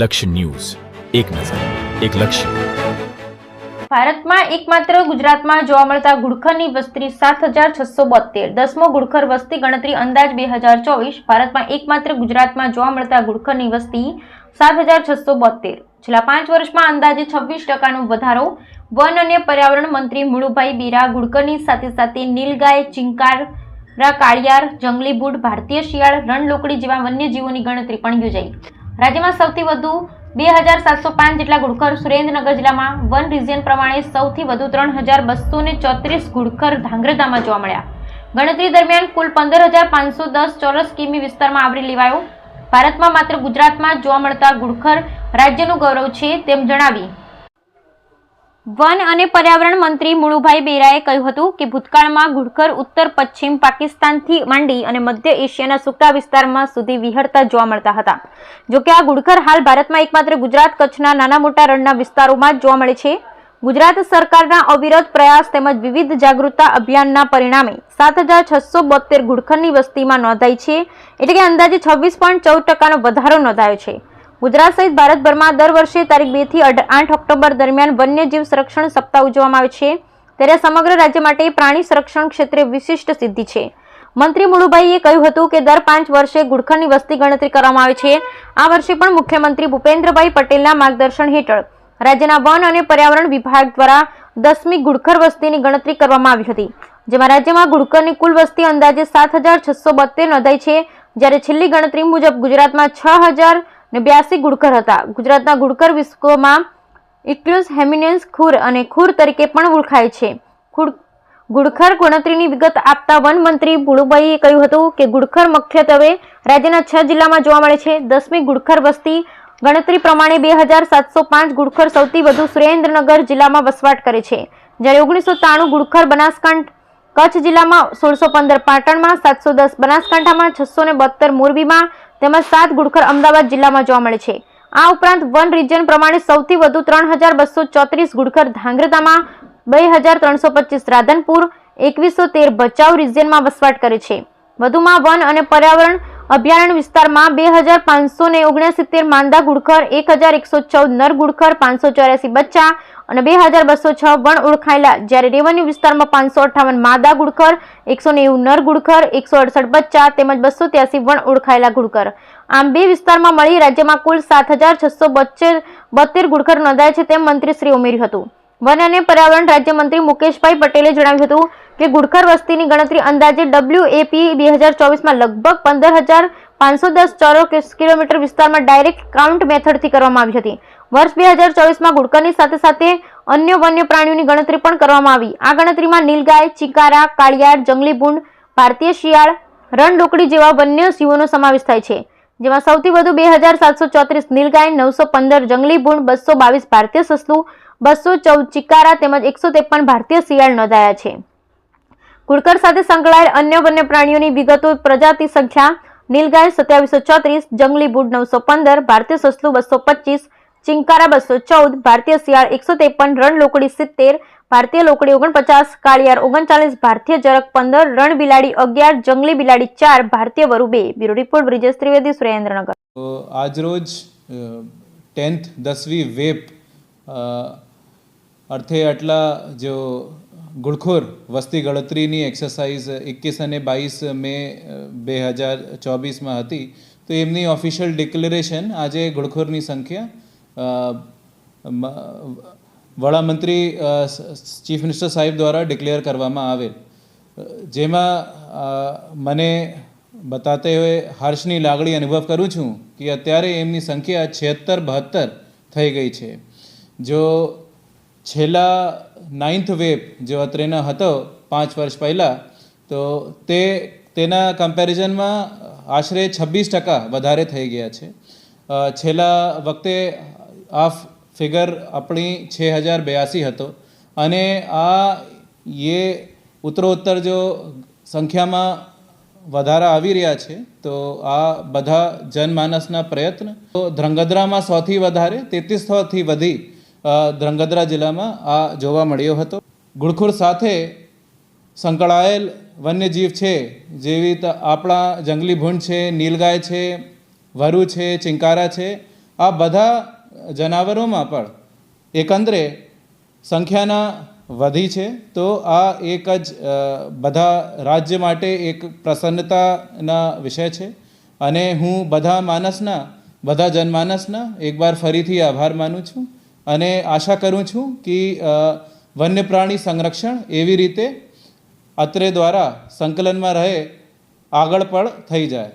લક્ષ્ય ન્યૂઝ. એક નજર, એક લક્ષ્ય. ભારતમાં એકમાત્ર ગુજરાતમાં જોવા મળતા ઘુડખરની વસ્તી સાત હજાર છસો બોતેર દસમો ઘુડખર વસ્તી ગણતરી અંદાજ બે હજાર ચોવીસ. ભારતમાં એકમાત્ર ગુજરાતમાં જોવા મળતા ઘુડખરની વસ્તી સાત હજાર છસો બોતેર છેલ્લા પાંચ વર્ષમાં અંદાજે છવ્વીસ ટકાનો વધારો. વન અને પર્યાવરણ મંત્રી મુળુભાઈ બીરા ગુડકરની સાથે સાથે નીલગાય, ચિંકાર કાળિયાર જંગલી બુટ ભારતીય શિયાળ, રણલોકડી જેવા વન્યજીવોની ગણતરી પણ યોજાઈ. રાજ્યમાં સૌથી વધુ બે હજાર સાતસો પાંચ જેટલા ઘુડખર સુરેન્દ્રનગર જિલ્લામાં વન રિજિયન પ્રમાણે સૌથી વધુ ત્રણ હજાર બસો ને ચોત્રીસ ઘુડખર ધાંગ્રધામાં જોવા મળ્યા. ગણતરી દરમિયાન કુલ પંદર હજાર પાંચસો દસ ચોરસ કિમી વિસ્તારમાં આવરી લેવાયો. ભારતમાં માત્ર ગુજરાતમાં જોવા મળતા ઘુડખર રાજ્યનું ગૌરવ છે તેમ જણાવી વન અને પર્યાવરણ મંત્રી મુળુભાઈ બેરાએ કહ્યું હતું કે ભૂતકાળમાં ઘુડખર ઉત્તર, પશ્ચિમ પાકિસ્તાનથી માંડી અને મધ્ય એશિયાના સૂકા વિસ્તારમાં સુધી વિહરતા જોવા મળતા હતા. જોકે આ ઘુડખર હાલ ભારતમાં એકમાત્ર ગુજરાત કચ્છના નાના મોટા રણના વિસ્તારોમાં જ જોવા મળે છે. ગુજરાત સરકારના અવિરત પ્રયાસ તેમજ વિવિધ જાગૃતતા અભિયાનના પરિણામે સાત હજાર છસો બોતેર ઘુડખરની વસ્તીમાં નોંધાઈ છે. એટલે કે અંદાજે છવ્વીસ પોઈન્ટ ચૌદ ટકાનો વધારો નોંધાયો છે. ગુજરાત સહિત ભારતભરમાં દર વર્ષે તારીખ બેથી આઠ ઓક્ટોબર દરમિયાન વન્યજીવ સંરક્ષણ સપ્તાહ ઉજવવામાં આવે છે. ત્યારે સમગ્ર રાજ્ય માટે પ્રાણી સંરક્ષણ ક્ષેત્રે વિશિષ્ટ સિદ્ધિ છે. મંત્રી મુળુભાઈએ કહ્યું હતું કે દર પાંચ વર્ષે ગુડખરની વસ્તી ગણતરી કરવામાં આવે છે. આ વર્ષે પણ મુખ્યમંત્રી ભૂપેન્દ્રભાઈ પટેલના માર્ગદર્શન હેઠળ રાજ્યના વન અને પર્યાવરણ વિભાગ દ્વારા દસમી ગુડખર વસ્તીની ગણતરી કરવામાં આવી હતી. જેમાં રાજ્યમાં ગુડખરની કુલ વસ્તી અંદાજે સાત હજાર છસો બોતેર નોંધાઈ છે. જ્યારે છેલ્લી ગણતરી મુજબ ગુજરાતમાં છ હજાર ને બ્યાસી ગુડખર હતા. ગુજરાતના ગુડખર વિશ્વમાં ઇક્લુસ હેમિનેન્સ ખુર અને ખુર તરીકે પણ ઓળખાય છે. ગુડખર ગણતરીની વિગત આપતા વન મંત્રી ભુળુભાઈએ કહ્યું હતું કે ગુડખર મુખ્યત્વે રાજ્યના છ જિલ્લામાં જોવા મળે છે. દસમી ગુડખર વસ્તી ગણતરી પ્રમાણે બે હજાર સાતસો પાંચ ગુડખર સૌથી વધુ સુરેન્દ્રનગર જિલ્લામાં વસવાટ કરે છે. જ્યારે ઓગણીસો ત્રાણું ગુડખર બનાસકાંઠ કચ્છ જિલ્લામાં સોળસો પંદર પાટણમાં, સાતસો દસ બનાસકાંઠામાં, છસો ને બોતેર મોરબીમાં તેમજ સાત ગુડખર અમદાવાદ જિલ્લામાં જોવા મળે છે. આ ઉપરાંત વન રિજિયન પ્રમાણે સૌથી વધુ ત્રણ હજાર બસો ચોત્રીસ ગુડખર ધાંગ્રતામાં બે હજાર ત્રણસો પચીસ રાધનપુર, એકવીસો તેર ભચાઉ રિજિયનમાં વસવાટ કરે છે. વધુમાં વન અને પર્યાવરણ અભયારણ્ય વિસ્તારમાં બે હજાર પાંચસો ને ઓગણસિત્તેર માંદા ગુડખર, એક હજાર એકસો ચૌદ નર ગુડખર, પાંચસો ચોર્યાસી બચ્ચા અને બે હજાર બસો છ વણ ઓળખાયેલા. જ્યારે રેવન્યુ વિસ્તારમાં પાંચસો અઠાવન માદા ગુડખર, એકસો નેવું નર ગુડખર, એકસો અડસઠ બચ્ચા તેમજ બસો ત્યાસી વણ ઓળખાયેલા ગુડખર. આમ બે વિસ્તારમાં મળી રાજ્યમાં કુલ સાત હજાર છસો બોતેર ગુડખર નોંધાય છે તેમ મંત્રીશ્રી ઉમેર્યું હતું. વન અને પર્યાવરણ રાજ્યમંત્રી મુકેશભાઈ પટેલે જણાવ્યું હતું કે ગુડખર વસ્તીની ગણતરી અંદાજે ડબલ્યુએપી બે હજાર ચોવીસમાં લગભગ પંદર હજાર પાંચસો દસ ચોરસ કિલોમીટર વિસ્તારમાં ડાયરેક્ટ કાઉન્ટ મેથડથી કરવામાં આવી હતી. વર્ષ બે હજાર ચોવીસમાં ગુડકરની સાથે સાથે અન્ય વન્ય પ્રાણીઓની ગણતરી પણ કરવામાં આવી. આ ગણતરીમાં નીલગાય, ચિકારા, કાળિયાર જંગલી ભૂંડ ભારતીય શિયાળ, રણડોકડી જેવા વન્ય જીવોનો સમાવેશ થાય છે. જેમાં સૌથી વધુ બે હજાર સાતસો ચોત્રીસ નીલગાય, નવસો પંદર જંગલી ભૂંડ બસો બાવીસ ભારતીય સસલું, બસો ચૌદ ચિકારા તેમજ એકસો ત્રેપન ભારતીય શિયાળ નોંધાયા છે. કુડકર સાથે સંકળાયેલ અન્ય વન્ય પ્રાણીઓની વિગતો પ્રજાતિ સંખ્યા, નીલગાય સત્યાવીસો ચોત્રીસ, જંગલી બુડ નવસો પંદર, ભારતીય સસલું બસો પચીસ, ચિંકારા બસો ચૌદ, ભારતીય શિયાળ એકસો ત્રેપન રણ લોકડી સિત્તેર, ભારતીય લોકડી ઓગણપચાસ, કાળિયાર ઓગણચાલીસ, ભારતીય જરક પંદર રણ બિલાડી અગિયાર, જંગલી બિલાડી ચાર, ભારતીય વરુ બે. Bureau report, Brijesh Trivedi, Surendranagar. આજરોજ ટેન્થ દસમી વેપ અર્થે આટલા જો ગુડખોર વસ્તી ગણતરીની એક્સરસાઇઝ એકવીસ અને બાવીસ મે બે હજાર ચોવીસમાં હતી તો એમની ઓફિશિયલ ડિક્લેરેશન આજે ઘુડખોરની સંખ્યા વડામંત્રી ચીફ મિનિસ્ટર સાહેબ દ્વારા ડિક્લેર કરવામાં આવેલ જેમાં મને બતાતે હોય હર્ષની લાગણી અનુભવ કરું છું કે અત્યારે એમની સંખ્યા છેતર બહત્તર થઈ ગઈ છે જો છેલ્લા નાઇન્થ વેવ જો અત્રેનો હતો, પાંચ વર્ષ પહેલાં, તો તે, તેના કમ્પેરિઝનમાં આશરે છવ્વીસ ટકા વધારે થઈ ગયા છે. છેલ્લા વખતે આ ફિગર આપણી છ હજાર બ્યાસી હતો અને આ એ ઉત્તરોત્તર જો સંખ્યામાં વધારા આવી રહ્યા છે, તો આ બધા જનમાનસના પ્રયત્ન, તો ધ્રંગધ્રામાં સૌથી વધારે તેત્રીસોથી વધી ધ્રંગધ્રા જિલ્લામાં આ જોવા મળ્યો હતો. ઘુડખોર સાથે સંકળાયેલ વન્યજીવ છે, જેવી આપણા જંગલી ભૂંડ છે, નીલગાય છે, વરુ છે, ચિંકારા છે, આ બધા જનાવરોમાં પણ એકંદરે સંખ્યાના વધી છે. તો આ એક જ બધા રાજ્ય માટે એક પ્રસન્નતાના વિષય છે. અને હું બધા માનસના, બધા જનમાનસના એકવાર ફરીથી આભાર માનું છું. અને આશા કરું છું કે વન્ય પ્રાણી સંરક્ષણ એવી રીતે અત્રે દ્વારા સંકલનમાં રહે, આગળ પણ થઈ જાય.